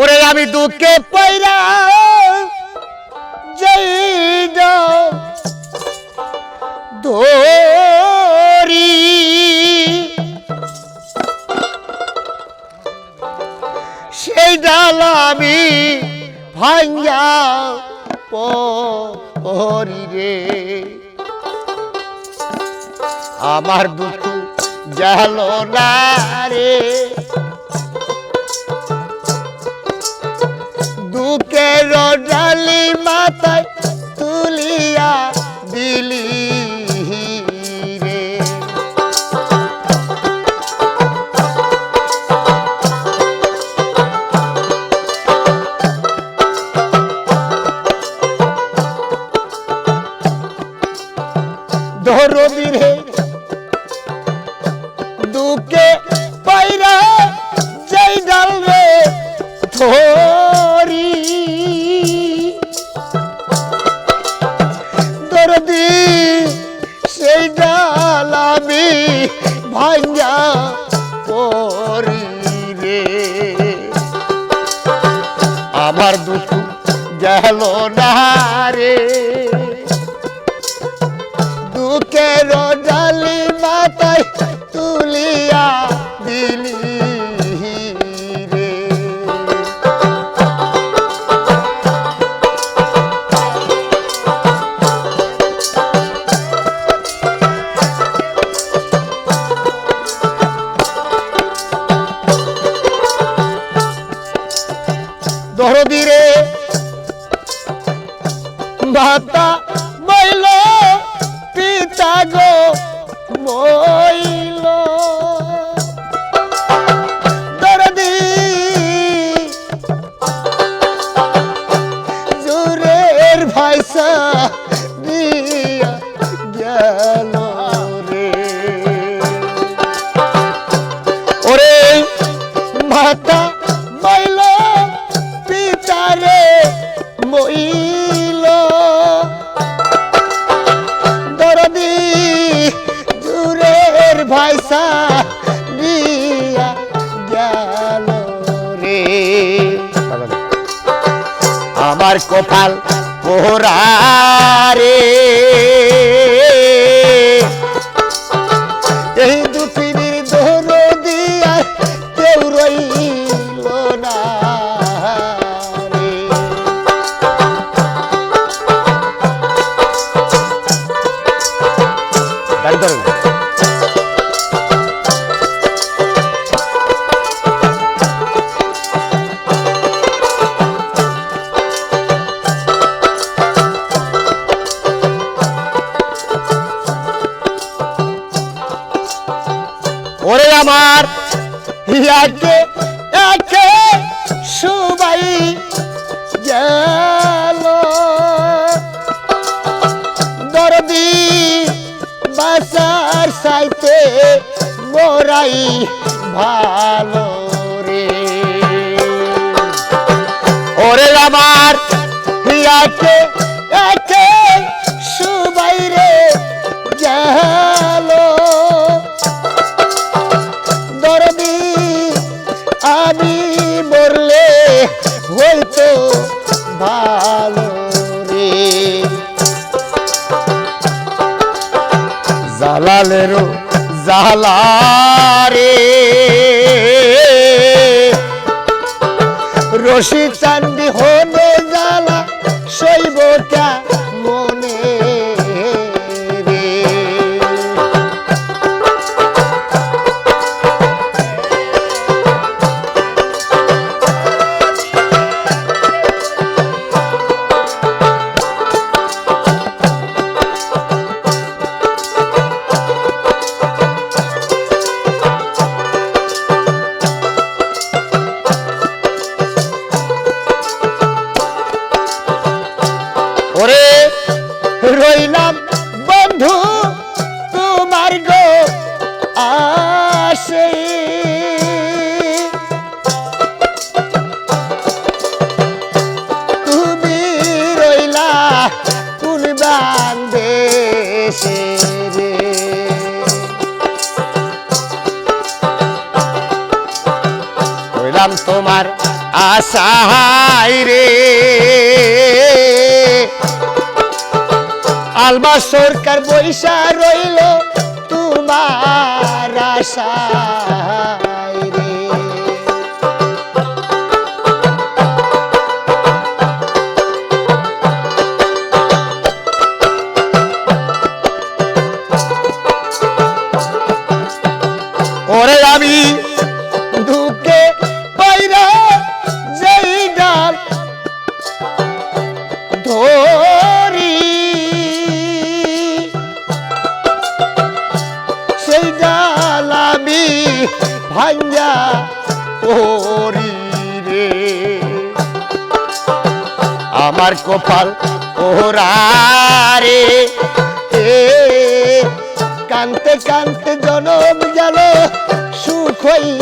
ওরে আমি দুঃখে পয়রা ধরি সেই ডাল আমি ভাঙ্গা পরি রে। আমার দুঃখ গেল না রে। দুঃখের ডালি মাথায় ভাঙ্গা পরিবে আমার দুঃখ গেল না রে। দরদি রে ভাতা মইল পিতা গো মইল আমার কপাল পোহরারে। এই দুপিনির ধর দিয়া কেউ রইল না। আমার। একে একে সুবাই গেল। দরদি বাসার সাইতে মোরাই ভালো রে। ওরে আমার, একে একে সুবাই রে গেল। আমি মরলে হইতো ভালো রে। জালালেরও জালারে রশি চান্দি হনে রইলাম বন্ধু তোমার গো আসে। তুমি রইলা কোন বান্ধে রে রইলাম তোমার আশাই রে। আলমা সরকার বৈশা রইল তোমার আশায় ভাঙ্গা করি রে। আমার কপাল ওরারে এ কান্তে কানতে জনম গেল সুখ হইল